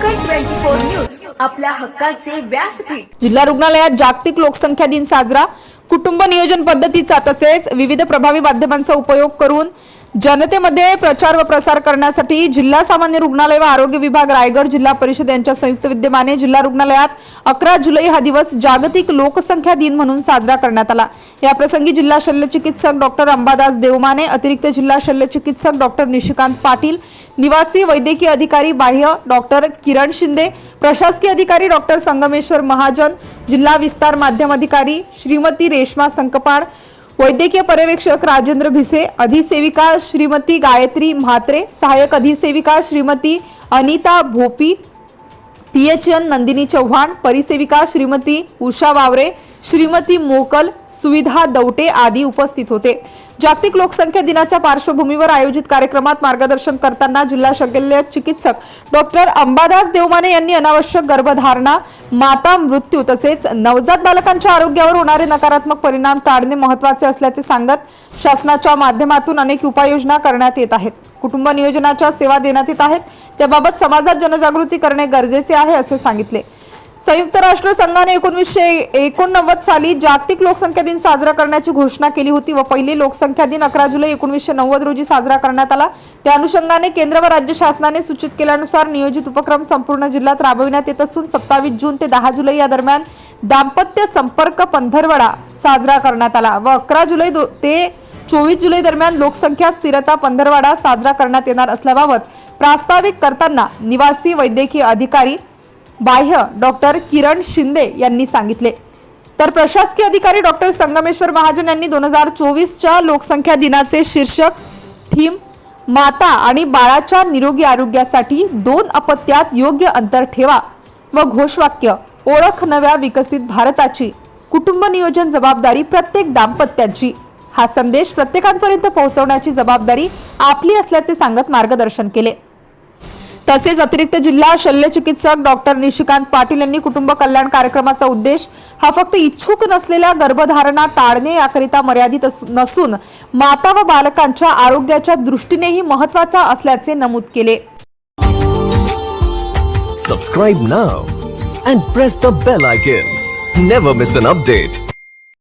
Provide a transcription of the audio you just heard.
Twenty four news आपल्या हक्काचे व्यासपीठ. जिल्हा रुग्णालयात जागतिक लोकसंख्या दिन साजरा. कुटुंब नियोजन पद्धतीचा तसेच विविध प्रभावी माध्यमांचा उपयोग करून जनतेमध्ये प्रचार व प्रसार करण्यासाठी जिल्हा सामान्य रुग्णालय व आरोग्य विभाग रायगड जिल्हा परिषद यांच्या संयुक्त विद्यमाने जिल्हा रुग्णालयात अकरा जुलै हा दिवस जागतिक लोकसंख्या दिन म्हणून साजरा करण्यात आला. याप्रसंगी जिल्हा शल्यचिकित्सक डॉक्टर अंबादास देवमाने अतिरिक्त जिल्हा शल्यचिकित्सक डॉक्टर निशिकांत पाटील निवासी वैद्यकीय अधिकारी बाह्य डॉक्टर किरण शिंदे प्रशासकीय अधिकारी डॉक्टर संगमेश्वर महाजन जिल्हा विस्तार माध्यम अधिकारी श्रीमती रेश्मा संकपाळ वैद्यकीय पर्यवेक्षक राजेंद्र भिसे अधिसेविका श्रीमती गायत्री म्हात्रे सहाय्यक अधिसेविका श्रीमती अनिता भोपी पीएचएन नंदिनी चव्हाण परिसेविका श्रीमती उषा वावरे श्रीमती मोकल सुविधा दौटे आदी उपस्थित होते. जागतिक लोकसंख्या दिनाच्या पार्श्वभूमीवर आयोजित कार्यक्रमात मार्गदर्शन करताना जिल्हा शल्य चिकित्सक डॉक्टर अंबादास देवमाने यांनी अनावश्यक गर्भधारणा माता मृत्यू तसेच नवजात बालकांच्या आरोग्यावर होणारे नकारात्मक परिणाम टाळणे महत्त्वाचे असल्याचे सांगत शासनाच्या माध्यमातून अनेक उपाययोजना करण्यात येत आहेत. कुटुंब नियोजनाच्या सेवा देण्यात येत आहेत. त्याबाबत समाजात जनजागृती करणे गरजेचे आहे असे सांगितले. संयुक्त राष्ट्र संघाने एकोणीसशे एकोणनव्वद साली जागतिक लोकसंख्या दिन साजरा करण्याची घोषणा केली होती व पहिली लोकसंख्या दिन अकरा जुलै एकोणीसशे नव्वद रोजी साजरा करण्यात आला. त्या अनुषंगाने केंद्र व राज्य शासनाने सूचित केल्यानुसार नियोजित उपक्रम संपूर्ण जिल्ह्यात राबविण्यात येत असून सत्तावीस जून ते दहा जुलै या दरम्यान दाम्पत्य संपर्क पंधरवडा साजरा करण्यात आला व अकरा जुलै दो- ते चोवीस जुलै दरम्यान लोकसंख्या स्थिरता पंधरवाडा साजरा करण्यात येणार असल्याबाबत प्रास्ताविक करताना निवासी वैद्यकीय अधिकारी बाह्य डॉक्टर किरण शिंदे यांनी सांगितले. तर प्रशासकीय अधिकारी डॉक्टर संगमेश्वर महाजन यांनी दोन हजार चोवीसच्या लोकसंख्या दिनाचे शीर्षक थीम माता आणि बाळाच्या निरोगी आरोग्यासाठी दोन अपत्यात योग्य अंतर ठेवा व घोषवाक्य ओळख नव्या विकसित भारताची कुटुंब नियोजन जबाबदारी प्रत्येक दाम्पत्याची. हा संदेश प्रत्येकांपर्यंत पोहोचवण्याची जबाबदारी आपली असल्याचे सांगत मार्गदर्शन केले. तसेच अतिरिक्त जिल्हा शल्य चिकित्सक डॉक्टर निशिकांत पाटील यांनी कुटुंब कल्याण कार्यक्रमाचा उद्देश हा फक्त इच्छुक नसलेल्या गर्भधारणा टाळणे याकरिता मर्यादित असू- नसून माता व बालकांच्या आरोग्याच्या दृष्टीनेही महत्त्वाचा असल्याचे नमूद केले. Subscribe now and press the bell icon never miss an update